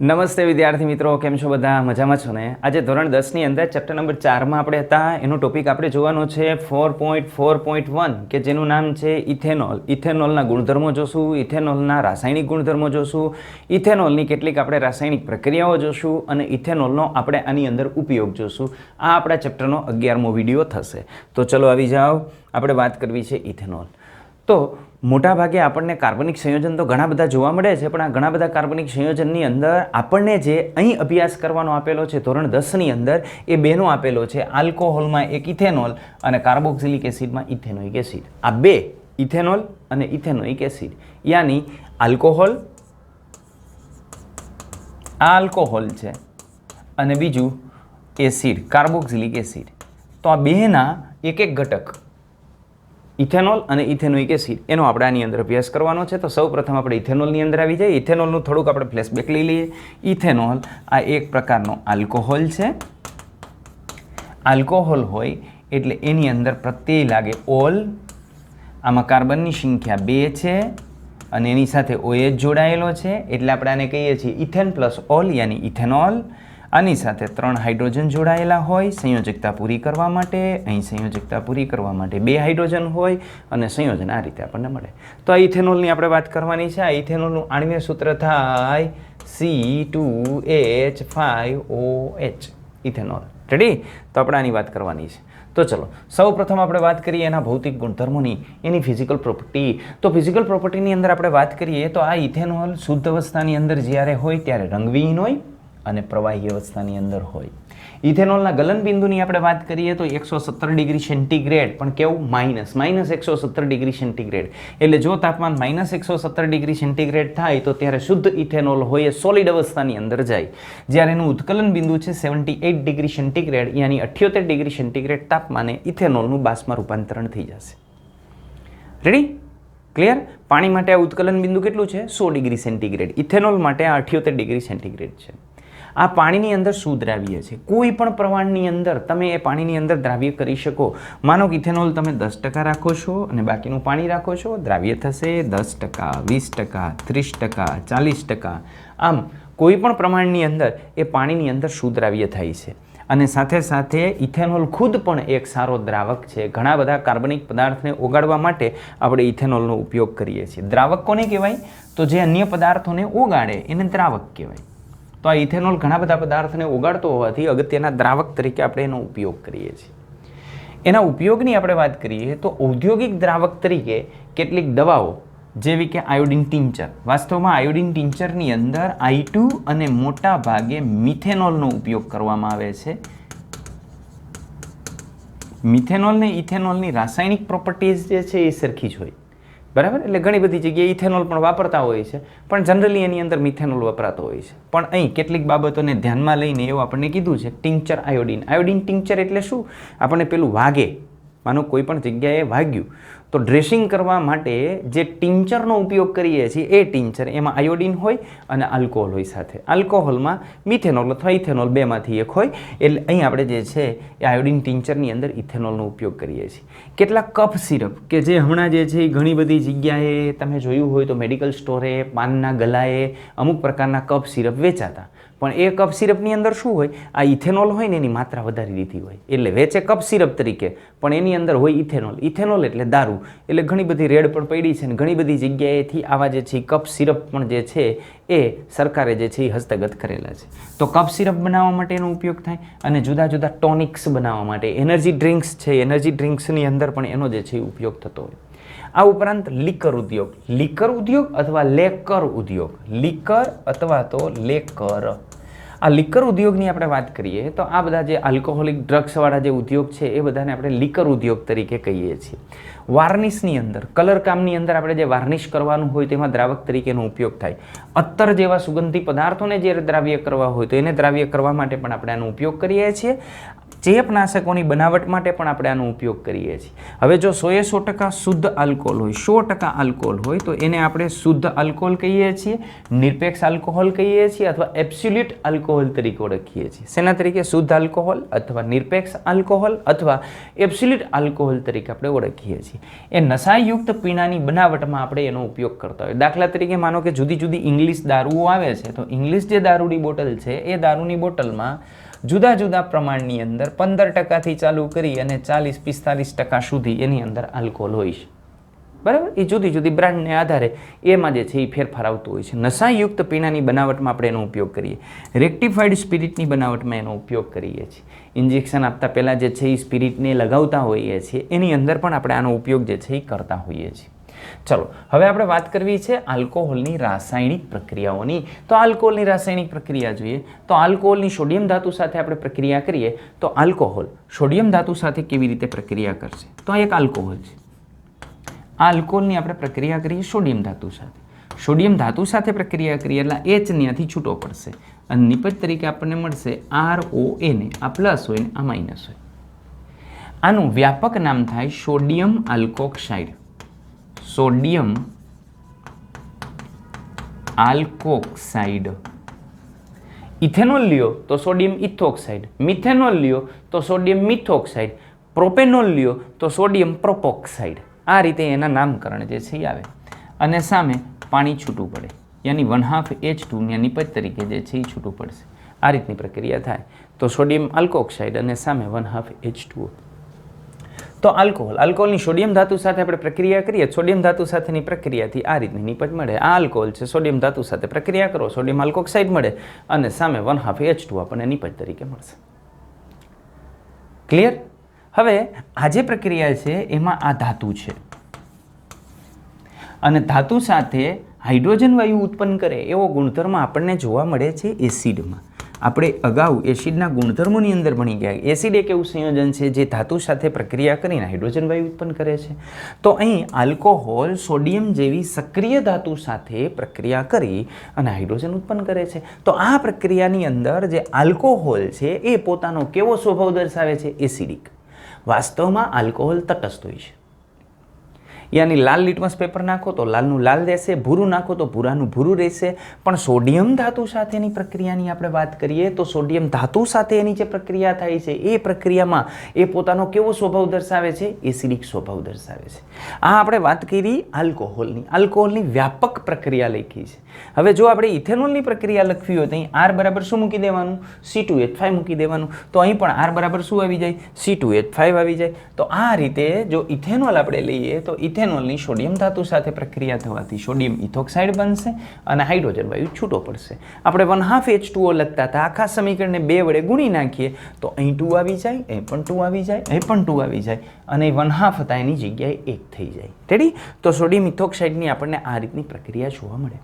નમસ્તે વિદ્યાર્થી મિત્રો, કેમ છો બધા? મજામાં છો ને? આજે ધોરણ દસની અંદર ચેપ્ટર નંબર ચારમાં આપણે હતા. એનો ટોપિક આપણે જોવાનો છે four point four point one કે જેનું નામ છે ઇથેનોલ. ઇથેનોલના ગુણધર્મો જોશું, ઇથેનોલના રાસાયણિક ગુણધર્મો જોશું, ઇથેનોલની કેટલીક આપણે રાસાયણિક પ્રક્રિયાઓ જોશું, અને ઇથેનોલનો આપણે આની અંદર ઉપયોગ જોશું. આ આપણા ચેપ્ટરનો અગિયારમો વીડિયો થશે. તો ચલો આવી જાઓ. આપણે વાત કરવી છે ઇથેનોલ. તો મોટાભાગે આપણને કાર્બનિક સંયોજન તો ઘણા બધા જોવા મળે છે, પણ આ ઘણા બધા કાર્બનિક સંયોજનની અંદર આપણને જે અહીં અભ્યાસ કરવાનો આપેલો છે, ધોરણ દસની અંદર એ બેનો આપેલો છે, આલ્કોહોલમાં એક ઇથેનોલ અને કાર્બોક્સિલિક એસિડમાં ઇથેનોઇક એસિડ. આ બે, ઇથેનોલ અને ઇથેનોઇક એસિડ. યાની આલ્કોહોલ, આ આલ્કોહોલ છે, અને બીજું એસિડ કાર્બોક્સિલિક એસિડ. તો આ બેના એક એક ઘટક ઇથેનોલ અને ઇથેનોઇક એસિડ. એનો આપણે આની અંદર અભ્યાસ કરવાનો છે. તો સૌ પ્રથમ આપણે ઇથેનોલની અંદર આવી જઈએ. ઇથેનોલનું થોડુંક આપણે ફ્લેશબેક લઈ લઈએ. ઇથેનોલ આ એક પ્રકારનો આલ્કોહોલ છે. આલ્કોહોલ હોય એટલે એની અંદર પ્રત્યય લાગે ઓલ. આમાં કાર્બનની સંખ્યા બે છે અને એની સાથે ઓએચ જોડાયેલો છે. એટલે આપણે આને કહીએ છીએ ઇથેન પ્લસ ઓલ યાની ઇથેનોલ. આની સાથે ત્રણ હાઇડ્રોજન જોડાયેલા હોય, સંયોજકતા પૂરી કરવા માટે, અહીં સંયોજકતા પૂરી કરવા માટે બે હાઇડ્રોજન હોય અને સંયોજન આ રીતે આપણને મળે. તો આ ઇથેનોલની આપણે વાત કરવાની છે. આ ઇથેનોલનું આણ્વીય સૂત્ર થાય C two H five O H ethanol. Ready તો આપણે આની વાત કરવાની છે. તો ચલો, સૌ પ્રથમ આપણે વાત કરીએ એના ભૌતિક ગુણધર્મોની, એની ફિઝિકલ પ્રોપર્ટી તો ફિઝિકલ પ્રોપર્ટીની અંદર આપણે વાત કરીએ તો આ ઇથેનોલ શુદ્ધ અવસ્થાની અંદર જ્યારે હોય ત્યારે રંગવિહીન હોય અને પ્રવાહી અવસ્થાની અંદર હોય. ઇથેનોલના ગલન બિંદુની આપણે વાત કરીએ તો એકસો સત્તર ડિગ્રી સેન્ટીગ્રેડ, પણ કેવું? માઇનસ. માઇનસ એકસો સત્તર ડિગ્રી સેન્ટીગ્રેડ. એટલે જો તાપમાન માઇનસ એકસો સત્તર ડિગ્રી સેન્ટીગ્રેડ થાય, તો ત્યારે શુદ્ધ ઇથેનોલ હોય એ સોલિડ અવસ્થાની અંદર જાય. જ્યારે એનું ઉત્કલન બિંદુ છે સેવન્ટી એઇટ ડિગ્રી સેન્ટીગ્રેડ, યાની અઠ્યોતેર ડિગ્રી સેન્ટીગ્રેડ તાપમાને ઇથેનોલનું બાષ્પમાં રૂપાંતરણ થઈ જશે. રેડી ક્લિયર પાણી માટે આ ઉત્કલન બિંદુ કેટલું છે? સો ડિગ્રી સેન્ટીગ્રેડ. ઇથેનોલ માટે આ અઠ્યોતેર ડિગ્રી સેન્ટીગ્રેડ છે. આ પાણીની અંદર શું દ્રાવ્ય છે? કોઈ પણ પ્રમાણની અંદર તમે એ પાણીની અંદર દ્રાવ્ય કરી શકો. માનો કે ઇથેનોલ તમે દસ ટકા રાખો છો અને બાકીનું પાણી રાખો છો, દ્રાવ્ય થશે દસ ટકા, વીસ ટકા, ત્રીસ ટકા, ચાલીસ ટકા. આમ, કોઈ પણ પ્રમાણની અંદર એ પાણીની અંદર શું દ્રાવ્ય થાય છે? અને સાથે સાથે ઇથેનોલ ખુદ પણ એક સારો દ્રાવક છે. ઘણા બધા કાર્બનિક પદાર્થને ઓગાળવા માટે આપણે ઇથેનોલનો ઉપયોગ કરીએ છીએ. દ્રાવક કોને કહેવાય? તો જે અન્ય પદાર્થોને ઓગાળે એને દ્રાવક કહેવાય. આ ઇથેનોલ ઘણા બધા પદાર્થને ઓગાળતો હોવાથી અગત્યના દ્રાવક તરીકે આપણે એનો ઉપયોગ કરીએ છીએ. એના ઉપયોગની આપણે વાત કરીએ તો ઔદ્યોગિક દ્રાવક તરીકે કેટલીક દવાઓ, જેવી કે આયોડિન ટિંચર. વાસ્તવમાં આયોડિન ટિંચરની અંદર આઈ ટુ અને મોટા ભાગે મિથેનોલનો ઉપયોગ કરવામાં આવે છે. મિથેનોલ ને ઇથેનોલની રાસાયણિક પ્રોપર્ટીઝ જે છે એ સરખી જ હોય. બરાબર? એટલે ઘણી બધી જગ્યાએ ઇથેનોલ પણ વાપરતા હોય છે. પણ જનરલી એની અંદર મિથેનોલ વપરાતો હોય છે. પણ અહીં કેટલીક બાબતોને ધ્યાનમાં લઈને એવું આપણને કીધું છે ટિંચર આયોડિન. આયોડિન ટિંચર એટલે શું? આપણને પેલું વાગે. માનો કોઈ પણ જગ્યાએ વાગ્યું. તો ડ્રેસિંગ કરવા માટે જે ટિંચરનો ઉપયોગ કરીએ છીએ એ ટિંચર, એમાં આયોડિન હોય અને આલ્કોહોલ હોય સાથે. આલ્કોહોલમાં મિથેનોલ અથવા ઇથેનોલ બેમાંથી એક હોય. એટલે અહીં આપણે જે છે એ આયોડિન ટિંચરની અંદર ઇથેનોલનો ઉપયોગ કરીએ છીએ. કેટલાક કફ સિરપ કે જે હમણાં જે છે એ ઘણી બધી જગ્યાએ તમે જોયું હોય તો મેડિકલ સ્ટોરે, પાનના ગલાએ અમુક પ્રકારના કફ સિરપ વેચાતા. પણ એ કફ સિરપની અંદર શું હોય? આ ઇથેનોલ હોય ને એની માત્રા વધારી દીધી હોય. એટલે વેચે કફ સિરપ તરીકે, પણ એની અંદર હોય ઇથેનોલ. ઇથેનોલ એટલે દારૂ. એટલે ઘણી બધી રેડ પણ પડી છે ને ઘણી બધી જગ્યાએથી આવા જે છે કફ સિરપ પણ જે છે એ સરકારે જે છે એ હસ્તગત કરેલા છે. તો કફ સિરપ બનાવવા માટે એનો ઉપયોગ થાય અને જુદા જુદા ટોનિક્સ બનાવવા માટે. એનર્જી ડ્રિંક્સ છે, એનર્જી ડ્રિંક્સની અંદર પણ એનો જે છે એ ઉપયોગ થતો હોય. આ ઉપરાંત લીકર ઉદ્યોગ. લીકર ઉદ્યોગ અથવા લેકર ઉદ્યોગ. લીકર અથવા તો લેકર. આ લિકર ઉદ્યોગની આપણે વાત કરીએ, તો આ બધા જે આલ્કોહોલિક ડ્રગ્સવાળા જે ઉદ્યોગ છે, એ બધાને આપણે લિકર ઉદ્યોગ તરીકે કહીએ છીએ. વાર્નિશની અંદર, કલર કામની અંદર આપણે જે વાર્નિશ કરવાનું હોય તેમાં દ્રાવક તરીકેનો ઉપયોગ થાય. અત્તર જેવા સુગંધી પદાર્થોને જે દ્રાવ્ય કરવા હોય તો એને દ્રાવ્ય કરવા માટે પણ આપણે આનો ઉપયોગ કરીએ છીએ. ચેપનાશકોની બનાવટ માટે પણ આપણે આનો ઉપયોગ કરીએ છીએ. હવે જો સોએ સો ટકા શુદ્ધ આલ્કોહોલ હોય, સો ટકા આલ્કોહોલ હોય, તો એને આપણે શુદ્ધ આલ્કોહોલ કહીએ છીએ, નિરપેક્ષ આલ્કોહોલ કહીએ છીએ અથવા એબ્સ્યુલ્યુટ આલ્કોહોલ તરીકે ઓળખીએ છીએ. શેના તરીકે? શુદ્ધ આલ્કોહોલ અથવા નિરપેક્ષ આલ્કોહોલ અથવા એબ્સ્યુલ્યુટ આલ્કોહોલ તરીકે આપણે ઓળખીએ છીએ. એ નશાયુક્ત પીણાની બનાવટમાં આપણે એનો ઉપયોગ કરતા હોય. દાખલા તરીકે માનો કે જુદી જુદી ઇંગ્લિશ દારૂઓ આવે છે, તો ઇંગ્લિશ જે દારૂની બોટલ છે, એ દારૂની બોટલમાં જુદા જુદા પ્રમાણની અંદર પંદર ટકાથી ચાલુ કરી અને ચાલીસ, પિસ્તાલીસ ટકા સુધી એની અંદર આલ્કોહોલ હોય છે. બરાબર? એ જુદી જુદી બ્રાન્ડને આધારે એમાં જે છે એ ફેરફાર આવતો હોય છે. નશાયુક્ત પીણાની બનાવટમાં આપણે એનો ઉપયોગ કરીએ. રેક્ટિફાઈડ સ્પિરિટની બનાવટમાં એનો ઉપયોગ કરીએ છીએ. ઇન્જેક્શન આપતા પહેલાં જે છે એ સ્પિરિટને લગાવતા હોઈએ છીએ. એની અંદર પણ આપણે આનો ઉપયોગ જે છે એ કરતા હોઈએ છીએ. ચલો, હવે આપણે વાત કરવી છે આલ્કોહોલની રાસાયણિક પ્રક્રિયાઓની. તો આલ્કોહોલની રાસાયણિક પ્રક્રિયા જોઈએ. તો આલ્કોહોલની સોડિયમ ધાતુ સાથે આપણે પ્રક્રિયા કરીએ, તો આલ્કોહોલ સોડિયમ ધાતુ સાથે કેવી રીતે પ્રક્રિયા કરશે? તો આ એક આલ્કોહોલ છે. આ આલ્કોહોલની આપણે પ્રક્રિયા કરીએ સોડિયમ ધાતુ સાથે. સોડિયમ ધાતુ સાથે પ્રક્રિયા કરીએ એટલે એચ ત્યાંથી છૂટો પડશે. અને નિપજ તરીકે આપણને મળશે આર ઓ એને આ પ્લસ હોય ને, આ માઇનસ હોય. આનું વ્યાપક નામ થાય sodium alkoxide. Sodium alkoxide. Ethanol લ્યો તો સોડિયમ ઇથોક્સાઇડ. મિથેનોલ લ્યો તો સોડિયમ મિથોક્સાઇડ. પ્રોપેનોલ લ્યો તો સોડિયમ પ્રોપોક્સાઇડ. આ રીતે એના નામકરણ જે છે આવે. અને સામે પાણી છૂટું પડે. યાની વન હાફ એચ ટુ યાની નિપજ તરીકે જે છે એ છૂટું પડશે. આ રીતની પ્રક્રિયા થાય. તો સોડિયમ આલ્કોક્સાઇડ અને સામે વન હાફ એચ ટુ. તો આલ્કોહોલ. આલ્કોહોલની સોડિયમ ધાતુ સાથે આપણે પ્રક્રિયા કરીએ સોડિયમ ધાતુ સાથેની પ્રક્રિયાથી આ રીતની નિપજ મળે. આ આલ્કોહોલ છે, સોડિયમ ધાતુ સાથે પ્રક્રિયા કરો, સોડિયમ આલ્કોક્સાઇડ મળે અને સામે વન હાફ એચ ટુ આપણને નિપજ તરીકે મળશે. ક્લિયર હવે આ જે પ્રક્રિયા છે, એમાં આ ધાતુ છે. અને ધાતુ સાથે હાઇડ્રોજન વાયુ ઉત્પન્ન કરે એવો ગુણધર્મ આપણને જોવા મળે છે એસિડમાં. આપણે અગાઉ એસિડના ગુણધર્મોની અંદર ભણી ગયા. એસિડ એક એવું સંયોજન છે જે ધાતુ સાથે પ્રક્રિયા કરીને હાઇડ્રોજન વાયુ ઉત્પન્ન કરે છે. તો અહીં આલ્કોહોલ સોડિયમ જેવી સક્રિય ધાતુ સાથે પ્રક્રિયા કરી અને હાઇડ્રોજન ઉત્પન્ન કરે છે. તો આ પ્રક્રિયાની અંદર જે આલ્કોહોલ છે એ પોતાનો કેવો સ્વભાવ દર્શાવે છે? એસિડિક. વાસ્તવમાં આલ્કોહોલ તટસ્થ હોય છે. યાની લાલ લિટમસ પેપર નાખો તો લાલનું લાલ રહેશે, ભૂરું નાખો તો ભૂરાનું ભૂરું રહેશે. પણ સોડિયમ ધાતુ સાથેની પ્રક્રિયાની આપણે વાત કરીએ તો સોડિયમ ધાતુ સાથે એની જે પ્રક્રિયા થાય છે, એ પ્રક્રિયામાં એ પોતાનો કેવો સ્વભાવ દર્શાવે છે? એસિડિક સ્વભાવ દર્શાવે છે. આ આપણે વાત કરી આલ્કોહોલની. આલ્કોહોલની વ્યાપક પ્રક્રિયા લખી છે. હવે જો આપણે ઇથેનોલની પ્રક્રિયા લખવી હોય તો અહીં આર બરાબર શું મૂકી દેવાનું? સી ટુ એચ ફાઈવ મૂકી દેવાનું. તો અહીં પણ આર બરાબર શું આવી જાય? સી ટુ એચ ફાઈવ આવી જાય. તો આ રીતે જો ઇથેનોલ આપણે લઈએ તો ઇથેનોલની સોડિયમ ધાતુ સાથે પ્રક્રિયા થવાથી સોડિયમ ઇથોક્સાઇડ બનશે અને હાઇડ્રોજન વાયુ છૂટો પડશે. આપણે વન હાફ એચ ટુઓ લખતા હતા. આખા સમીકરણને બે વડે ગુણી નાખીએ તો અહીં ટુ આવી જાય, અહીં પણ ટુ આવી જાય, અહીં પણ ટુ આવી જાય અને વન હાફ હતા એની જગ્યાએ એક થઈ જાય. રેડી તો સોડિયમ ઇથોક્સાઇડની આપણને આ રીતની પ્રક્રિયા જોવા મળે.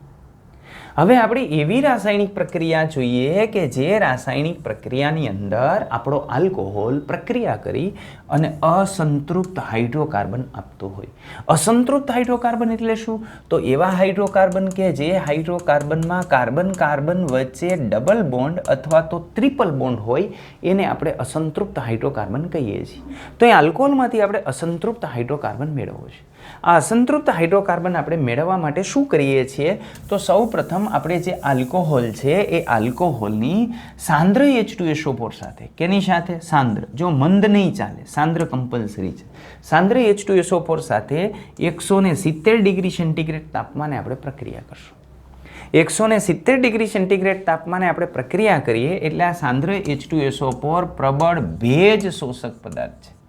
હવે આપણે એવી રાસાયણિક પ્રક્રિયા જોઈએ કે જે રાસાયણિક પ્રક્રિયાની અંદર આપણો આલ્કોહોલ પ્રક્રિયા કરી અને અસંતૃપ્ત હાઇડ્રોકાર્બન આપતો હોય. અસંતૃપ્ત હાઇડ્રોકાર્બન એટલે શું? તો એવા હાઇડ્રોકાર્બન કે જે હાઇડ્રોકાર્બનમાં કાર્બન કાર્બન વચ્ચે ડબલ બોન્ડ અથવા તો ટ્રિપલ બોન્ડ હોય, એને આપણે અસંતૃપ્ત હાઇડ્રોકાર્બન કહીએ છીએ. તો એ આલ્કોહોલમાંથી આપણે અસંતૃપ્ત હાઇડ્રોકાર્બન મેળવવો છે. આ અસંતૃપ્ત હાઇડ્રોકાર્બન આપણે મેળવવા માટે શું કરીએ છીએ? તો સૌ પ્રથમ આપણે જે આલ્કોહોલ છે, એ આલ્કોહોલની સાંદ્ર એચ ટુ એસોફોર સાથે, કેની સાથે? સાંદ્ર. જો મંદ નહીં ચાલે, સાંદ્ર કમ્પલસરી છે. સાંદ્ર એચ ટુ એસોફોર સાથે એકસો ને સિત્તેર ડિગ્રી સેન્ટીગ્રેડ તાપમાને આપણે પ્રક્રિયા કરશું. એકસો ને સિત્તેર ડિગ્રી સેન્ટીગ્રેડ તાપમાને આપણે પ્રક્રિયા કરીએ, એટલે આ સાંદ્ર એચ ટુ એસોફોર પ્રબળ ભેજ શોષક પદાર્થ છે.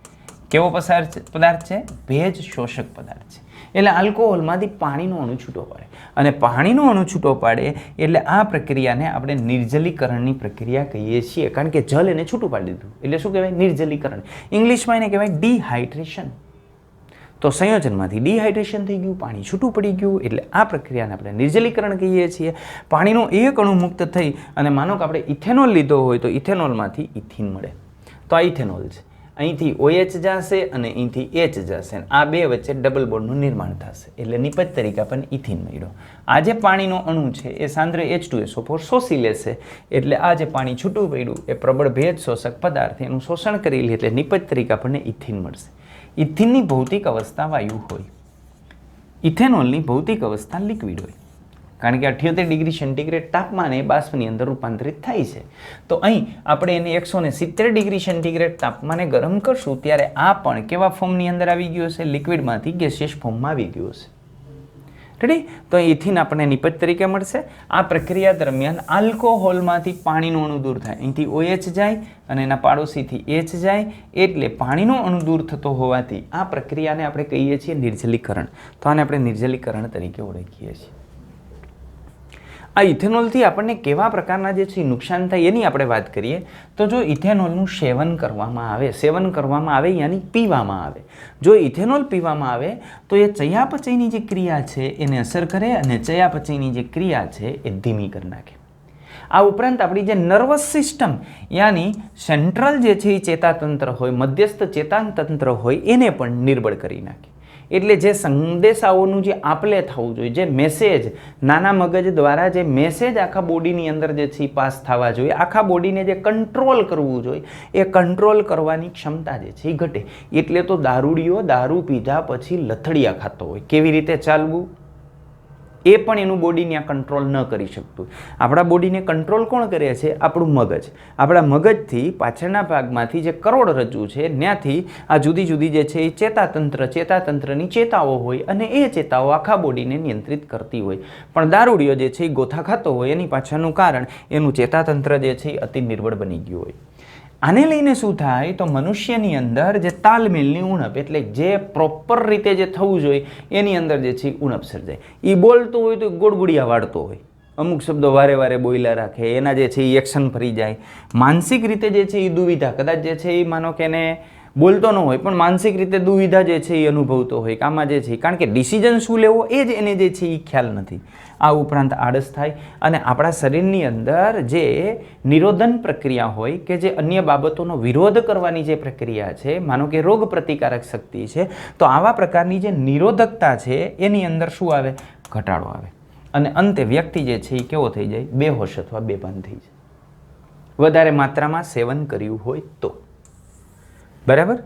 કેવો પસાર પદાર્થ છે? ભેજ શોષક પદાર્થ છે. એટલે આલ્કોહોલમાંથી પાણીનો અણુ છૂટો પડે. અને પાણીનો અણુ છૂટો પાડે એટલે આ પ્રક્રિયાને આપણે નિર્જલીકરણની પ્રક્રિયા કહીએ છીએ. કારણ કે જલ એને છૂટું પાડી દીધું. એટલે શું કહેવાય? નિર્જલીકરણ. ઇંગ્લિશમાં એને કહેવાય ડિહાઇડ્રેશન. તો સંયોજનમાંથી ડિહાઇડ્રેશન થઈ ગયું, પાણી છૂટું પડી ગયું. એટલે આ પ્રક્રિયાને આપણે નિર્જલીકરણ કહીએ છીએ. પાણીનો એક અણુ મુક્ત થઈ અને માનો કે આપણે ઇથેનોલ લીધો હોય તો ઇથેનોલમાંથી ઇથિન મળે. તો આ ઇથેનોલ છે. અહીંથી ઓએચ જશે અને અહીંથી એચ જશે. આ બે વચ્ચે ડબલ બોન્ડનું નિર્માણ થશે. એટલે નિપજ તરીકે આપણને ઇથિન મળ્યો. આ જે પાણીનો અણુ છે, એ સાંદ્ર H two S O four શોષી લેશે. એટલે આ જે પાણી છૂટું પડ્યું, એ પ્રબળ ભેજ શોષક પદાર્થ એનું શોષણ કરી લે, એટલે નિપજ તરીકે આપણને ઇથિન મળશે. ઇથિનની ભૌતિક અવસ્થા વાયુ હોય. ઇથેનોલની ભૌતિક અવસ્થા લિક્વિડ હોય. કારણ કે અઠ્યોતેર ડિગ્રી સેન્ટીગ્રેડ તાપમાને બાષ્પની અંદર રૂપાંતરિત થાય છે. તો અહીં આપણે એને એકસો ને સિત્તેર ડિગ્રી સેન્ટીગ્રેડ તાપમાને ગરમ કરશું ત્યારે આ પણ કેવા ફોર્મની અંદર આવી ગયો છે લિક્વિડમાંથી ગેસિયસ ફોર્મમાં આવી ગયો છે રેડી તો ઇથિન આપણને નિપજ તરીકે મળશે. આ પ્રક્રિયા દરમિયાન આલ્કોહોલમાંથી પાણીનું અણુ દૂર થાય. અહીંથી ઓએચ જાય અને એના પાડોશીથી એચ જાય એટલે પાણીનો અણુ દૂર થતો હોવાથી આ પ્રક્રિયાને આપણે કહીએ છીએ નિર્જલીકરણ. તો આને આપણે નિર્જલીકરણ તરીકે ઓળખીએ છીએ. આ ઇથેનોલથી આપણને કેવા પ્રકારના જે છે નુકસાન થાય એની આપણે વાત કરીએ, તો જો ઇથેનોલનું સેવન કરવામાં આવે, સેવન કરવામાં આવે યાની પીવામાં આવે. જો ઇથેનોલ પીવામાં આવે, તો એ ચયાપચયની જે ક્રિયા છે એને અસર કરે અને ચયાપચયની જે ક્રિયા છે એ ધીમી કરી નાખે. આ ઉપરાંત આપણી જે નર્વસ સિસ્ટમ યાની સેન્ટ્રલ જે છે એ ચેતાતંત્ર હોય, મધ્યસ્થ ચેતાતંત્ર હોય, એને પણ નિર્બળ કરી નાખે. એટલે જે સંદેશાઓનું જે આપલે થવું જોઈએ, જે મેસેજ નાના મગજ દ્વારા જે મેસેજ આખા બોડીની અંદર જે છે પાસ થવા જોઈએ. આખા બોડીને જે કંટ્રોલ કરવું જોઈએ, એ કંટ્રોલ કરવાની ક્ષમતા જે છે એ ઘટે. એટલે તો દારૂડીઓ દારૂ પીધા પછી લથડિયા ખાતો હોય. કેવી રીતે ચાલવું? એ પણ એનું બોડીને આ કંટ્રોલ ન કરી શકતું. આપણા બોડીને કંટ્રોલ કોણ કરે છે? આપણું મગજ. આપણા મગજથી પાછળના ભાગમાંથી જે કરોડરજ્જુ છે, ત્યાંથી આ જુદી જુદી જે છે એ ચેતાતંત્ર, ચેતાતંત્રની ચેતાઓ હોય અને એ ચેતાઓ આખા બોડીને નિયંત્રિત કરતી હોય. પણ દારૂડિયો જે છે એ ગોથા ખાતો હોય, એની પાછળનું કારણ એનું ચેતાતંત્ર જે છે એ અતિ નિર્બળ બની ગયું હોય. આને લઈને શું થાય, તો મનુષ્યની અંદર જે તાલમેલની ઉણપ, એટલે જે પ્રોપર રીતે જે થવું જોઈએ, એની અંદર જે છે ઉણપ સર્જાય. એ બોલતું હોય તો ગોળગુડિયા વાળતો હોય. અમુક શબ્દો વારે વારે બોયલા રાખે, એના જે છે એ એક્શન ફરી જાય. માનસિક રીતે જે છે એ દુવિધા, કદાચ જે છે એ માનો કે એને બોલતો ન હોય, પણ માનસિક રીતે દુવિધા જે છે એ અનુભવતો હોય કામાં જે છે કારણ કે ડિસિઝન શું લેવો એ જ એને જે છે એ ખ્યાલ નથી. આ ઉપરાંત આળસ થાય અને આપણા શરીરની અંદર જે નિરોધન પ્રક્રિયા હોય કે જે અન્ય બાબતોનો વિરોધ કરવાની જે પ્રક્રિયા છે, માનો કે રોગ પ્રતિકારક શક્તિ છે, તો આવા પ્રકારની જે નિરોધકતા છે એની અંદર શું આવે? ઘટાડો આવે. અને અંતે વ્યક્તિ જે છે એ કેવો થઈ જાય? બેહોશ અથવા બેભાન થઈ જાય. વધારે માત્રામાં સેવન કર્યું હોય તો. બરાબર?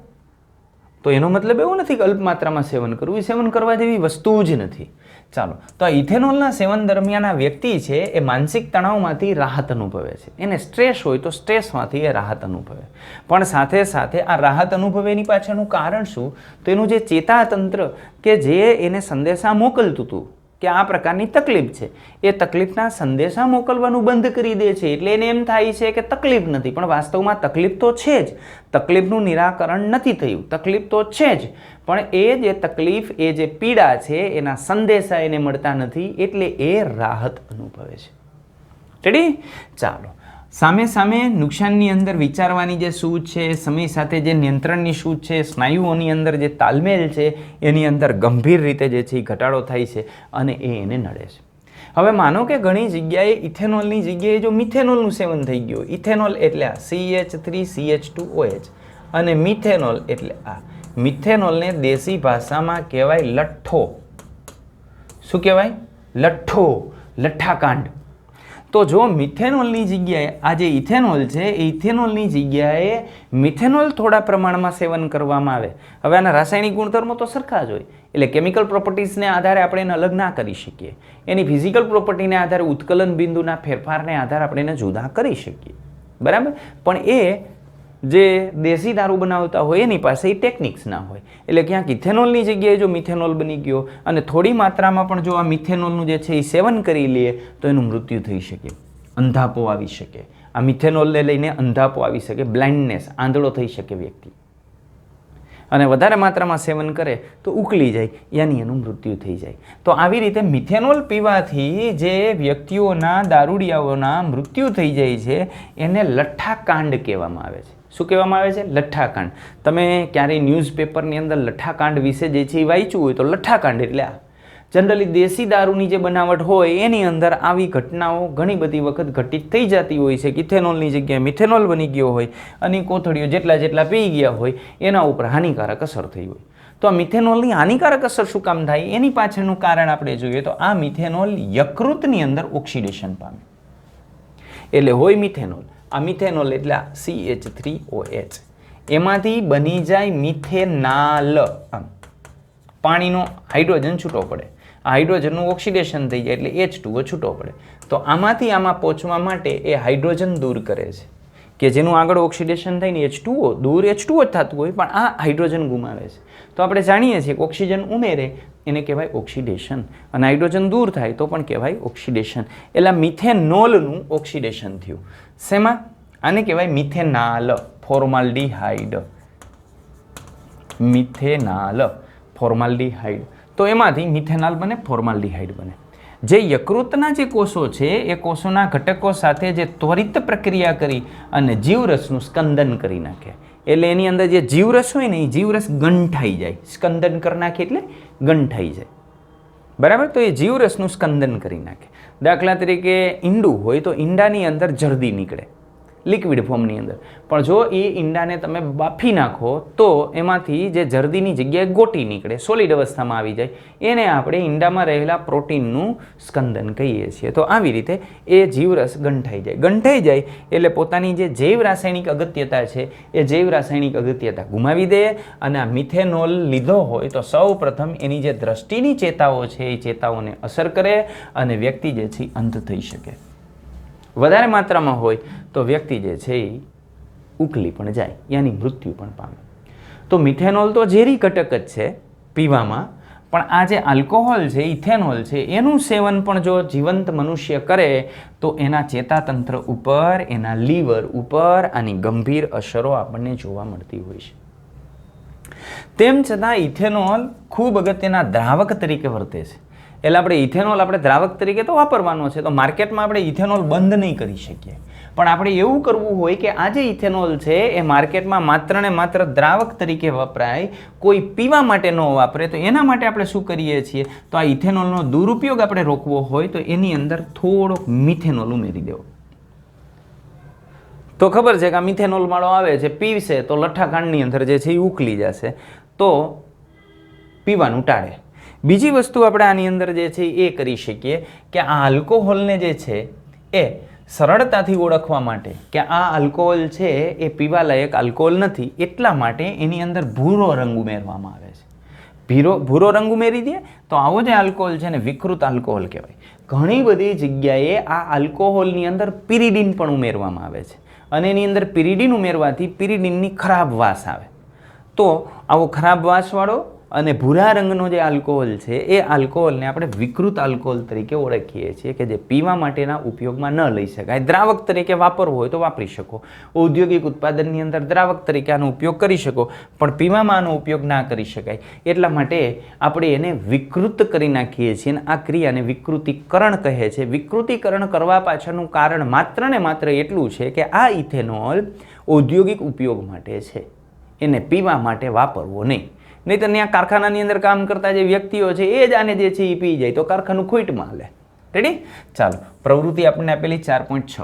તો એનો મતલબ એવો નથી કે અલ્પ માત્રામાં સેવન કરવું, એ સેવન કરવા જેવી વસ્તુ જ નથી. ચાલો, તો આ ઇથેનોલના સેવન દરમિયાન આ વ્યક્તિ છે, એ માનસિક તણાવમાંથી રાહત અનુભવે છે. એને સ્ટ્રેસ હોય તો સ્ટ્રેસમાંથી એ રાહત અનુભવે. પણ સાથે સાથે આ રાહત અનુભવે એની પાછળનું કારણ શું? તો એનું જે ચેતાતંત્ર કે જે એને સંદેશા મોકલતું હતું કે આ પ્રકારની તકલીફ છે. એ તકલીફના સંદેશા મોકલવાનું બંધ કરી દે છે. એટલે એને એમ થાય છે કે તકલીફ નથી. પણ વાસ્તવમાં તકલીફ તો છે જ. તકલીફનું નિરાકરણ નથી થયું. તકલીફ તો છે જ. પણ એ જે તકલીફ, એ જે પીડા છે, એના સંદેશા એને મળતા નથી. એટલે એ રાહત અનુભવે છે. રેડી ચાલો. સામે સામે નુકસાનની અંદર વિચારવાની જે સૂઝ છે, સમય સાથે જે નિયંત્રણની સૂઝ છે, સ્નાયુઓની અંદર જે તાલમેલ છે, એની અંદર ગંભીર રીતે જે છે એ ઘટાડો થાય છે અને એ એને નડે છે. હવે માનો કે ઘણી જગ્યાએ ઇથેનોલની જગ્યાએ જો મિથેનોલનું સેવન થઈ ગયું, ઇથેનોલ એટલે આ C H three C H two O H અને મિથેનોલ એટલે આ. મિથેનોલને દેશી ભાષામાં કહેવાય લઠ્ઠો. શું કહેવાય? લઠ્ઠો, લઠ્ઠાકાંડ. તો જો મિથેનોલની જગ્યાએ આ જે ઇથેનોલ છે, એ ઇથેનોલની જગ્યાએ મિથેનોલ થોડા પ્રમાણમાં સેવન કરવામાં આવે. હવે આના રાસાયણિક ગુણધર્મો તો સરખા જ હોય. એટલે કેમિકલ પ્રોપર્ટીઝને આધારે આપણે એને અલગ ના કરી શકીએ. એની ફિઝિકલ પ્રોપર્ટીને આધારે ઉત્કલન બિંદુના ફેરફારને આધારે આપણે એને જુદા કરી શકીએ. બરાબર? પણ એ જે દેશી દારૂ બનાવતા હોય, એની પાસે એ ટેકનિક્સ ના હોય. એટલે ક્યાંક ઇથેનોલની જગ્યાએ જો મિથેનોલ બની ગયો અને થોડી માત્રામાં પણ જો આ મિથેનોલનું જે છે એ સેવન કરી લઈએ, તો એનું મૃત્યુ થઈ શકે. અંધાપો આવી શકે. આ મિથેનોલને લઈને અંધાપો આવી શકે. બ્લાઇન્ડનેસ આંધળો થઈ શકે વ્યક્તિ. અને વધારે માત્રામાં સેવન કરે, તો ઉકલી જાય. યાની એનું મૃત્યુ થઈ જાય. તો આવી રીતે મિથેનોલ પીવાથી જે વ્યક્તિઓના દારૂડિયાઓના મૃત્યુ થઈ જાય છે, એને લઠ્ઠાકાંડ કહેવામાં આવે છે. શું કહેવામાં આવે છે? લઠ્ઠાકાંડ. તમે ક્યારેય ન્યૂઝપેપરની અંદર લઠ્ઠાકાંડ વિશે જે છે એ વાંચ્યું હોય તો લઠ્ઠાકાંડ એટલે આ. જનરલી દેશી દારૂની જે બનાવટ હોય એની અંદર આવી ઘટનાઓ ઘણી બધી વખત ઘટિત થઈ જતી હોય છે. કે ઇથેનોલની જગ્યાએ મિથેનોલ બની ગયો હોય અને કોથળીઓ જેટલા જેટલા પી ગયા હોય એના ઉપર હાનિકારક અસર થઈ હોય. તો આ મિથેનોલની હાનિકારક અસર શું કામ થાય? એની પાછળનું કારણ આપણે જોઈએ તો આ મિથેનોલ યકૃતની અંદર ઓક્સિડેશન પામે. એટલે હોય મિથેનોલ. આ મિથેનોલ એટલે C H three O H એમાંથી બની જાય મિથેનાલ. આમ, પાણીનો હાઇડ્રોજન છૂટો પડે. હાઇડ્રોજનનું ઓક્સિડેશન થઈ જાય એટલે એચ ટુઓ છૂટો પડે. તો આમાંથી આમાં પહોંચવા માટે એ હાઇડ્રોજન દૂર કરે છે. કે જેનું આગળ ઓક્સિડેશન થઈને એચ ટુઓ દૂર એચ ટુઓ જ થતું હોય, પણ આ હાઇડ્રોજન ગુમાવે છે. તો આપણે જાણીએ છીએ કે ઓક્સિજન ઉમેરે એને કહેવાય ઓક્સિડેશન. અને હાઇડ્રોજન દૂર થાય તો પણ કહેવાય ઓક્સિડેશન. એટલે મિથેનોલનું ઓક્સિડેશન થયું. શેમાં? આને કહેવાય મિથેનાલ ફોર્માલ્ડીહાઇડ. મિથેનાલ ફોર્માલ્ડીહાઇડ. તો એમાંથી મિથેનાલ બને, ફોર્માલ્ડીહાઇડ બને. જે યકૃતના જે કોષો છે, એ કોષોના ઘટકો સાથે જે ત્વરિત પ્રક્રિયા કરી અને જીવરસનું સ્કંદન કરી નાખે. એટલે એની અંદર જે જીવરસ હોય ને એ જીવરસ ગંઠાઈ જાય. સ્કંદન કરી નાખે એટલે ગંઠાઈ જાય. બરાબર? તો એ જીવરસનું સ્કંદન કરી નાખે. દાખલા તરીકે ઈંડું હોય તો ઈંડાની અંદર જરદી નીકળે. લિક્વિડ ફોર્મની અંદર. પણ જો એ ઈંડાને તમે બાફી નાખો, તો એમાંથી જે જરદીની જગ્યાએ ગોટી નીકળે સોલિડ અવસ્થામાં આવી જાય. એને આપણે ઈંડામાં રહેલા પ્રોટીનનું સ્કંદન કહીએ છીએ. તો આવી રીતે એ જીવરસ ગંઠાઈ જાય. ગંઠાઈ જાય એટલે પોતાની જે જૈવ રાસાયણિક અગત્યતા છે, એ જૈવ રાસાયણિક અગત્યતા ગુમાવી દે અને આ મિથેનોલ લીધો હોય તો સૌ પ્રથમ એની જે દ્રષ્ટિની ચેતાઓ છે, એ ચેતાઓને અસર કરે અને વ્યક્તિ જે છે અંત થઈ શકે. વધારે માત્રામાં હોય તો વ્યક્તિ જે છે એ ઉકલી પણ જાય, યાની મૃત્યુ પણ પામે. તો મિથેનોલ તો ઝેરી ઘટક જ છે પીવામાં, પણ આ જે આલ્કોહોલ છે, ઇથેનોલ છે, એનું સેવન પણ જો જીવંત મનુષ્ય કરે, તો એના ચેતાતંત્ર ઉપર, એના લીવર ઉપર આની ગંભીર અસરો આપણને જોવા મળતી હોય છે. તેમ છતાં ઇથેનોલ ખૂબ અગત્યના દ્રાવક તરીકે વર્તે છે. એટલે આપણે ઇથેનોલ આપણે દ્રાવક તરીકે તો વાપરવાનો છે. તો માર્કેટમાં આપણે ઇથેનોલ બંધ નહીં કરી શકીએ. પણ આપણે એવું કરવું હોય કે આ જે ઇથેનોલ છે, એ માર્કેટમાં માત્ર ને માત્ર દ્રાવક તરીકે વપરાય, કોઈ પીવા માટે ન વાપરે, તો એના માટે આપણે શું કરીએ છીએ? તો આ ઇથેનોલનો દુરુપયોગ આપણે રોકવો હોય, તો એની અંદર થોડોક મિથેનોલ ઉમેરી દેવો. તો ખબર છે કે આ મિથેનોલ માળો આવે છે, પીવશે, તો લઠ્ઠાકાંડની અંદર જે છે એ ઉકલી જશે. તો પીવાનું ટાળે. બીજી વસ્તુ આપણે આની અંદર જે છે એ કરી શકીએ કે આ આલ્કોહોલને જે છે એ સરળતાથી ઓળખવા માટે કે આ આલ્કોહોલ છે એ પીવાલાયક આલ્કોહોલ નથી, એટલા માટે એની અંદર ભૂરો રંગ ઉમેરવામાં આવે છે. ભીરો, ભૂરો રંગ ઉમેરી દે તો આવો જે આલ્કોહોલ છે ને વિકૃત આલ્કોહોલ કહેવાય. ઘણી બધી જગ્યાએ આ આલ્કોહોલની અંદર પિરિડિન પણ ઉમેરવામાં આવે છે અને એની અંદર પિરિડિન ઉમેરવાથી પિરિડિનની ખરાબ વાસ આવે. તો આવો ખરાબ વાસવાળો અને ભૂરા રંગનો જે આલ્કોહોલ છે, એ આલ્કોહોલને આપણે વિકૃત આલ્કોહોલ તરીકે ઓળખીએ છીએ કે જે પીવા માટેના ઉપયોગમાં ન લઈ શકાય. દ્રાવક તરીકે વાપરવો હોય તો વાપરી શકો. ઔદ્યોગિક ઉત્પાદનની અંદર દ્રાવક તરીકે આનો ઉપયોગ કરી શકો, પણ પીવામાં આનો ઉપયોગ ના કરી શકાય. એટલા માટે આપણે એને વિકૃત કરી નાખીએ છીએ અને આ ક્રિયાને વિકૃતિકરણ કહે છે. વિકૃતિકરણ કરવા પાછળનું કારણ માત્ર ને માત્ર એટલું છે કે આ ઇથેનોલ ઔદ્યોગિક ઉપયોગ માટે છે. એને પીવા માટે વાપરવો નહીં. નહીં તો ત્યાં કારખાનાની અંદર કામ કરતા જે વ્યક્તિઓ છે, એ જ આને જે છે એ પી જાય. તો કારખાનું ખોટમાં હાલે. રેડી ચાલો, પ્રવૃત્તિ આપણને આપેલી ચાર પોઈન્ટ છ.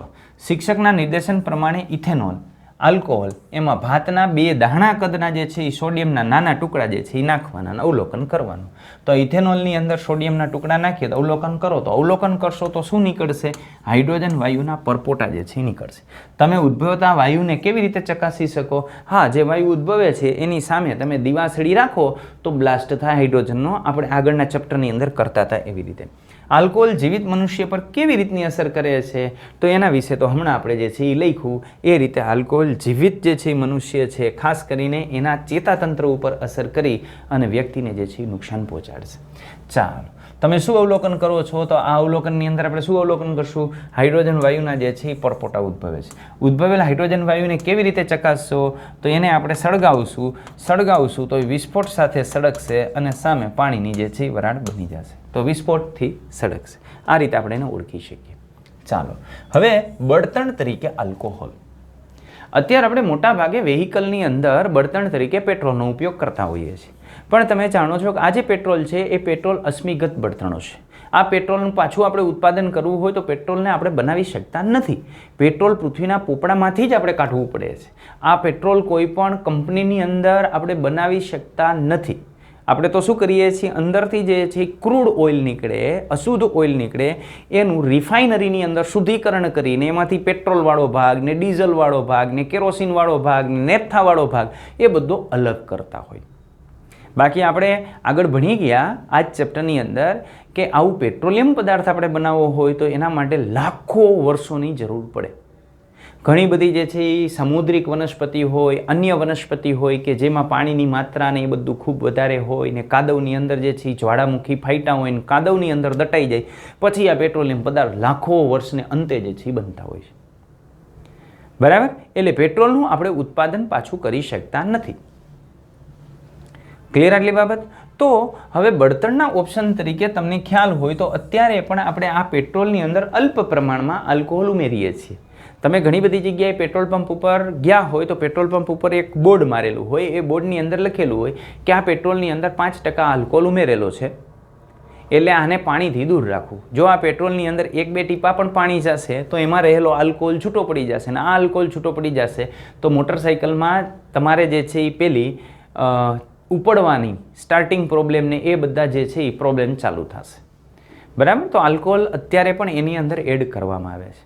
શિક્ષકના નિર્દેશન પ્રમાણે ઇથેનોલ, આલ્કોહોલ, એમાં ભાતના બે દાણા કદના જે છે એ સોડિયમના નાના ટુકડા જે છે એ નાખવાના અવલોકન કરવાનું. તો ઇથેનોલની અંદર સોડિયમના ટુકડા નાખીએ તો અવલોકન કરો. તો અવલોકન કરશો તો શું નીકળશે? હાઇડ્રોજન વાયુના પરપોટા જે છે નીકળશે. તમે ઉદ્ભવતા વાયુને કેવી રીતે ચકાસી શકો? હા, જે વાયુ ઉદ્ભવે છે એની સામે તમે દિવાસળી રાખો તો બ્લાસ્ટ થાય, હાઇડ્રોજનનો આપણે આગળના ચેપ્ટરની અંદર કરતા હતા એવી રીતે. આલ્કોહોલ જીવિત મનુષ્ય પર કેવી રીતની અસર કરે છે? તો એના વિશે તો હમણાં આપણે જે છે એ લખ્યું એ રીતે આલ્કોહોલ જીવિત જે છે મનુષ્ય છે, ખાસ કરીને એના ચેતાતંત્ર ઉપર અસર કરી અને વ્યક્તિને જે છે નુકસાન પહોંચાડશે. ચાલો, તમે શું અવલોકન કરો છો? તો આ અવલોકનની અંદર આપણે શું અવલોકન કરશું? હાઇડ્રોજન વાયુના જે છે એ પરપોટા ઉદ્ભવે છે. ઉદ્ભવેલા હાઇડ્રોજન વાયુને કેવી રીતે ચકાસશો? તો એને આપણે સળગાવશું. સળગાવશું તો એ વિસ્ફોટ સાથે સળગશે અને સામે પાણીની જે છે એ વરાળ બની જશે. તો વિસ્ફોટથી સળગશે. આ રીતે આપણે એને ઓળખી શકીએ. ચાલો, હવે બળતણ તરીકે આલ્કોહોલ અત્યારે આપણે મોટા ભાગે વેહિકલની અંદર બળતણ તરીકે પેટ્રોલનો ઉપયોગ કરતા હોઈએ છીએ. પણ તમે જાણો છો કે આ જે પેટ્રોલ છે, એ પેટ્રોલ અસ્મિગત બળતણો છે. આ પેટ્રોલનું પાછું આપણે ઉત્પાદન કરવું હોય તો પેટ્રોલને આપણે બનાવી શકતા નથી. પેટ્રોલ પૃથ્વીના પોપડામાંથી જ આપણે કાઢવું પડે છે. આ પેટ્રોલ કોઈ પણ કંપનીની અંદર આપણે બનાવી શકતા નથી. આપણે તો શું કરીએ છીએ? અંદરથી જે છે ક્રૂડ ઓઇલ નીકળે, અશુદ્ધ ઓઇલ નીકળે, એનું રિફાઇનરીની અંદર શુદ્ધિકરણ કરીને એમાંથી પેટ્રોલવાળો ભાગ ને ડીઝલવાળો ભાગ ને કેરોસીનવાળો ભાગ ને નેથાવાળો ભાગ એ બધો અલગ કરતા હોય. બાકી આપણે આગળ ભણી ગયા આ જ ચેપ્ટરની અંદર કે આવું પેટ્રોલિયમ પદાર્થ આપણે બનાવવો હોય તો એના માટે લાખો વર્ષોની જરૂર પડે. ઘણી બધી જે છે એ સામુદ્રિક વનસ્પતિ હોય, અન્ય વનસ્પતિ હોય કે જેમાં પાણીની માત્રા ને એ બધું ખૂબ વધારે હોય ને કાદવની અંદર જે છે એ જ્વાળામુખી ફાઈટા હોય ને કાદવની અંદર દટાઈ જાય, પછી આ પેટ્રોલિયમ પદાર્થ લાખો વર્ષને અંતે જે છે એ બનતા હોય છે. બરાબર? એટલે પેટ્રોલનું આપણે ઉત્પાદન પાછું કરી શકતા નથી. ક્લિયર આટલી બાબત? તો હવે બળતણના ઓપ્શન તરીકે તમને ખ્યાલ હોય તો અત્યારે પણ આપણે આ પેટ્રોલની અંદર અલ્પ પ્રમાણમાં આલ્કોહોલ ઉમેરીએ છીએ. તમે ઘણી બધી જગ્યાએ પેટ્રોલ પંપ ઉપર ગયા હોય તો પેટ્રોલ પંપ ઉપર એક બોર્ડ મારેલું હોય. એ બોર્ડની અંદર લખેલું હોય કે આ પેટ્રોલની અંદર પાંચ ટકા આલ્કોહોલ ઉમેરેલો છે. એટલે આને પાણીથી દૂર રાખવું. જો આ પેટ્રોલની અંદર એક બે ટીપા પણ પાણી જશે તો એમાં રહેલો આલ્કોહોલ છૂટો પડી જશે અને આ આલ્કોહોલ છૂટો પડી જશે તો મોટરસાઇકલમાં તમારે જે છે એ પેલી ઉપડવાની સ્ટાર્ટિંગ પ્રોબ્લેમને એ બધા જે છે એ પ્રોબ્લેમ ચાલુ થશે. બરાબર? તો આલ્કોહોલ અત્યારે પણ એની અંદર એડ કરવામાં આવે છે.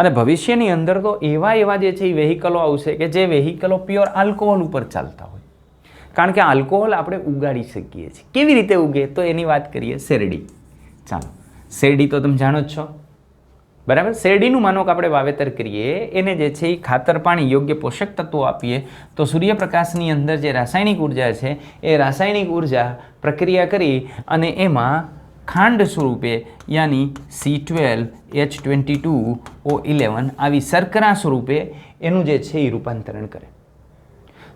અને ભવિષ્યની અંદર તો એવા એવા જે છે એ વેહિકલો આવશે કે જે વેહિકલો પ્યોર આલ્કોહોલ ઉપર ચાલતા હોય. કારણ કે આલ્કોહોલ આપણે ઉગાડી શકીએ છીએ. કેવી રીતે ઉગે? તો એની વાત કરીએ શેરડી. ચાલો. શેરડી તો તમે જાણો જ છો. બરાબર? શેરડીનું માનો કે આપણે વાવેતર કરીએ, એને જે છે એ ખાતર પાણી યોગ્ય પોષક તત્વો આપીએ, તો સૂર્યપ્રકાશની અંદર જે રાસાયણિક ઊર્જા છે, એ રાસાયણિક ઊર્જા પ્રક્રિયા કરી અને એમાં ખાંડ સ્વરૂપે યાની C twelve H twenty two O eleven આવી શર્કરા સ્વરૂપે એનું જે છે એ રૂપાંતરણ કરે.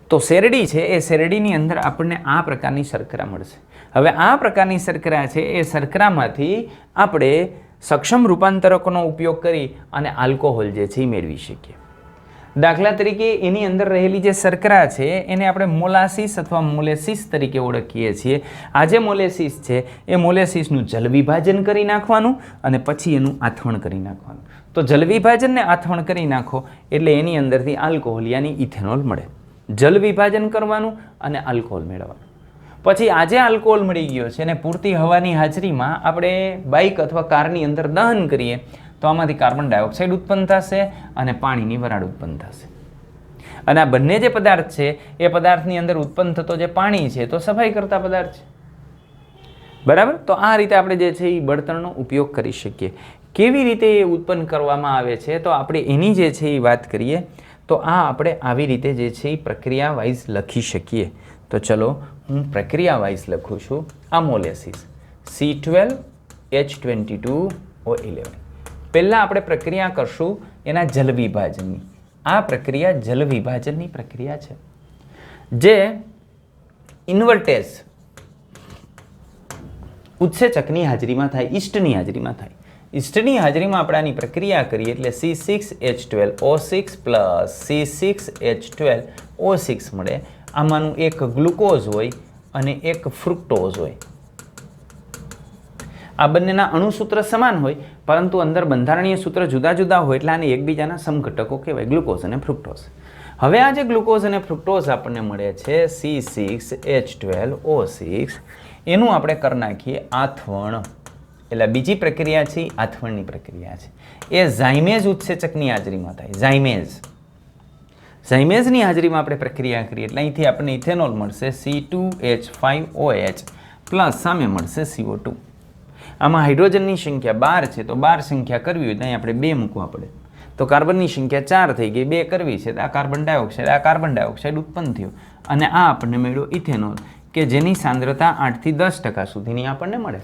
તો શેરડી છે, એ શેરડીની અંદર આપણને આ પ્રકારની શર્કરા મળશે. હવે આ પ્રકારની શર્કરા છે, એ શર્કરામાંથી આપણે સક્ષમ રૂપાંતરકોનો ઉપયોગ કરી અને આલ્કોહોલ જે છે એ મેળવી શકીએ. દાખલા તરીકે એની અંદર રહેલી જે શર્કરા છે, એને આપણે મોલાસિસ અથવા મોલેસિસ તરીકે ઓળખીએ છીએ. આ જે મોલેસિસ છે, એ મોલેસિસનું જલ વિભાજન કરી નાખવાનું અને પછી એનું આથવણ કરી નાખવાનું. તો જલવિભાજનને આથવણ કરી નાખો એટલે એની અંદરથી આલ્કોહોલ યાની ઇથેનોલ મળે. જલ વિભાજન કરવાનું અને આલ્કોહોલ મેળવવાનું. પછી આજે આલ્કોહોલ મળી ગયો છે અને પૂરતી હવાની હાજરીમાં આપણે બાઇક અથવા કારની અંદર દહન કરીએ. તો આમાંથી કાર્બન ડાયોક્સાઇડ ઉત્પન્ન થશે અને પાણીની વરાળ ઉત્પન્ન થશે. અને આ બંને જે પદાર્થ છે, એ પદાર્થની અંદર ઉત્પન્ન થતો જે પાણી છે, તો સફાઈ કરતા પદાર્થ છે. બરાબર? તો આ રીતે આપણે જે છે, એ બળતણનો ઉપયોગ કરી શકીએ. કેવી રીતે એ ઉત્પન્ન કરવામાં આવે છે, તો આપણે એની જે છે, એ વાત કરીએ. તો આ આપણે આવી રીતે જે છે, એ પ્રક્રિયા વાઇઝ લખી શકીએ. તો ચલો, હું પ્રક્રિયા વાઇઝ લખું છું. આ molasses C twelve H twenty two O eleven પહેલાં આપણે પ્રક્રિયા કરશું એના જલ વિભાજનની. આ પ્રક્રિયા જલ વિભાજનની પ્રક્રિયા છે. જે ઇન્વર્ટેસ ઉત્સેચકની હાજરીમાં થાય ઈસ્ટની હાજરીમાં થાય. ઈસ્ટની હાજરીમાં આપણે આની પ્રક્રિયા કરીએ એટલે C six H twelve, O six plus C six H twelve, O six મળે. આમાંનું એક ગ્લુકોઝ હોય અને એક ફ્રુક્ટોઝ હોય. આ બંનેના અણુસૂત્ર સમાન હોય, પરંતુ અંદર બંધારણીય સૂત્ર જુદા જુદા હોય એટલે આને એકબીજાના સમઘટકો કહેવાય, ગ્લુકોઝ અને ફ્રુક્ટોઝ. હવે આ જે ગ્લુકોઝ અને ફ્રુક્ટોઝ આપણને મળે છે C six H twelve O six એનું આપણે કરી નાખીએ આથવણ. એટલે બીજી પ્રક્રિયા છે આથવણની પ્રક્રિયા છે. એ ઝાઇમેઝ ઉત્સેચકની હાજરીમાં થાય ઝાઇમેઝ ઝાઇમેઝની હાજરીમાં આપણે પ્રક્રિયા કરીએ, એટલે અહીંથી આપણને ઇથેનોલ મળશે C two H five O H plus સામે મળશે સીઓ ટુ આમાં હાઇડ્રોજનની સંખ્યા બાર છે, તો બાર સંખ્યા કરવી હોય તો અહીં આપણે બે મૂકવા પડે. તો કાર્બનની સંખ્યા ચાર થઈ ગઈ, બે કરવી છે, તો આ કાર્બન ડાયોક્સાઇડ, આ કાર્બન ડાયોક્સાઇડ ઉત્પન્ન થયો. અને આ આપણને મળ્યો ઇથેનોલ, કે જેની સાંદ્રતા આઠથી દસ ટકા સુધીની આપણને મળે.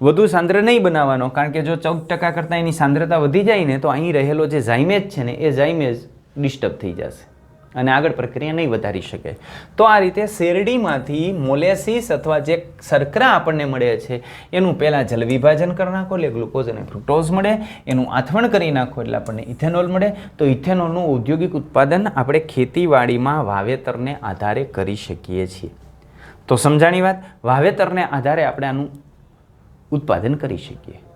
વધુ સાંદ્ર નહીં બનાવવાનો, કારણ કે જો ચૌદ ટકા કરતાં એની સાંદ્રતા વધી જાય ને, તો અહીં રહેલો જે ઝાઇમેજ છે ને, એ ઝાઇમેજ ડિસ્ટર્બ થઈ જશે. અને આગળ પ્રક્રિયા નહીં વધારી શકે. તો આ રીતે શેરડીમાંથી મોલેસિસ અથવા જે શર્કરા આપણને મળે છે, એનું પહેલાં જલ વિભાજન કરી નાખો, એટલે ગ્લુકોઝ અને ફ્રુક્ટોઝ મળે. એનું આથવણ કરી નાખો, એટલે આપણને ઇથેનોલ મળે. તો ઇથેનોલનું ઔદ્યોગિક ઉત્પાદન આપણે ખેતીવાડીમાં વાવેતરને આધારે કરી શકીએ છીએ. તો સમજાણી વાત? વાવેતરને આધારે આપણે આનું ઉત્પાદન કરી શકીએ.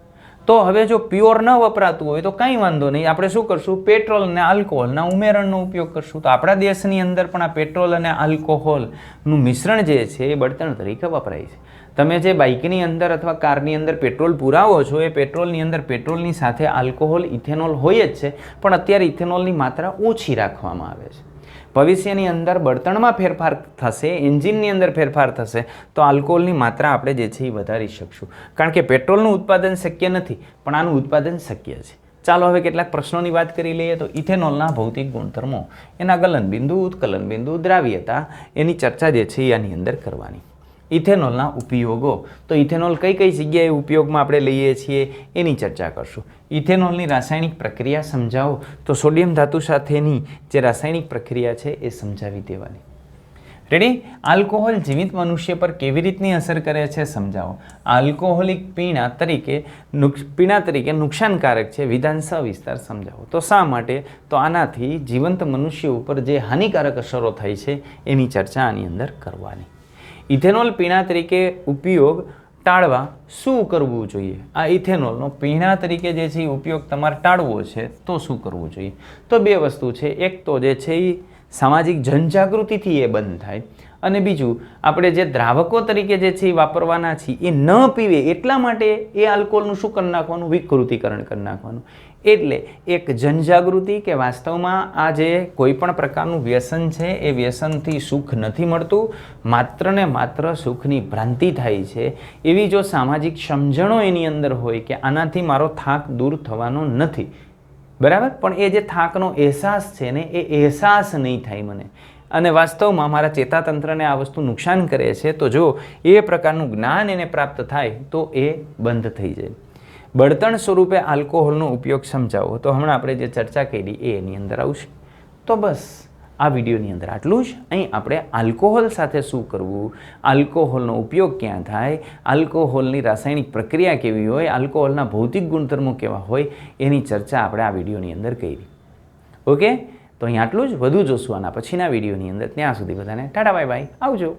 તો હવે જો પ્યોર ન વપરાતું હોય તો કાંઈ વાંધો નહીં. આપણે શું કરશું? પેટ્રોલ અને આલ્કોહોલના ઉમેરણનો ઉપયોગ કરશું. તો આપણા દેશની અંદર પણ આ પેટ્રોલ અને આલ્કોહોલનું મિશ્રણ જે છે એ બળતણ તરીકે વપરાય છે. તમે જે બાઇકની અંદર અથવા કારની અંદર પેટ્રોલ પુરાવો છો, એ પેટ્રોલની અંદર પેટ્રોલની સાથે આલ્કોહોલ ઇથેનોલ હોય જ છે, પણ અત્યારે ઇથેનોલની માત્રા ઓછી રાખવામાં આવે છે. ભવિષ્યની અંદર બળતણમાં ફેરફાર થશે, એન્જિનની અંદર ફેરફાર થશે, તો આલ્કોહોલની માત્રા આપણે જે છે એ વધારી શકશું. કારણ કે પેટ્રોલનું ઉત્પાદન શક્ય નથી, પણ આનું ઉત્પાદન શક્ય છે. ચાલો હવે કેટલાક પ્રશ્નોની વાત કરી લઈએ તો ઇથેનોલના ભૌતિક ગુણધર્મો. એના ગલનબિંદુ ઉત્કલન બિંદુ દ્રાવ્યતા, એની ચર્ચા જે છે એ આની અંદર કરવાની. ઇથેનોલના ઉપયોગો. તો ઇથેનોલ કઈ કઈ જગ્યાએ ઉપયોગમાં આપણે લઈએ છીએ એની ચર્ચા કરશું. ઇથેનોલની રાસાયણિક પ્રક્રિયા સમજાવો. તો સોડિયમ ધાતુ સાથેની જે રાસાયણિક પ્રક્રિયા છે એ સમજાવી દેવાની. રેડી આલ્કોહોલ જીવિત મનુષ્ય પર કેવી રીતની અસર કરે છે સમજાવો. આલ્કોહોલિક પીણા તરીકે પીણા તરીકે નુકસાનકારક છે વિધાનસભા વિસ્તાર સમજાવો. તો શા માટે? તો આનાથી જીવંત મનુષ્ય ઉપર જે હાનિકારક અસરો થઈ છે એની ચર્ચા આની અંદર કરવાની. ઇથેનોલ પીણા તરીકે ઉપયોગ ટાળવા શું કરવું જોઈએ? આ ઇથેનોલનો પીણા તરીકે જે છે ઉપયોગ તમારે ટાળવો છે, તો શું કરવું જોઈએ? તો બે વસ્તુ છે. એક તો જે છે એ સામાજિક જનજાગૃતિથી એ બંધ થાય. અને બીજું, આપણે જે દ્રાવકો તરીકે જે છે એ વાપરવાના છીએ, એ ન પીવે એટલા માટે એ આલ્કોહોલનું શું કરી નાખવાનું? વિકૃતિકરણ કરી નાખવાનું. એટલે એક જનજાગૃતિ કે વાસ્તવમાં આ જે કોઈ પણ પ્રકારનું વ્યસન છે, એ વ્યસનથી સુખ નથી મળતું. માત્ર ને માત્ર સુખની ભ્રાંતિ થાય છે. એવી જો સામાજિક સમજણો એની અંદર હોય કે આનાથી મારો થાક દૂર થવાનો નથી. બરાબર? પણ એ જે થાકનો અહેસાસ છે ને, એ અહેસાસ નહીં થાય મને. અને વાસ્તવમાં મારા ચેતાતંત્રને આ વસ્તુ નુકસાન કરે છે, તો જો એ પ્રકારનું જ્ઞાન એને પ્રાપ્ત થાય, તો એ બંધ થઈ જાય. બળતણ સ્વરૂપે આલ્કોહોલનો ઉપયોગ સમજાવો. તો હમણાં આપણે જે ચર્ચા કરી એ એની અંદર આવશે. તો બસ, આ વિડીયોની અંદર આટલું જ. અહીં આપણે આલ્કોહોલ સાથે શું કરવું? આલ્કોહોલનો ઉપયોગ ક્યાં થાય? આલ્કોહોલની રાસાયણિક પ્રક્રિયા કેવી હોય? આલ્કોહોલના ભૌતિક ગુણધર્મો કેવા હોય? એની ચર્ચા આપણે આ વિડીયોની અંદર કરી. ઓકે? તો અહીં આટલું જ. વધુ જોશું આના પછીના વિડીયોની અંદર. ત્યાં સુધી બધાને ટાટા, બાય બાય. આવજો.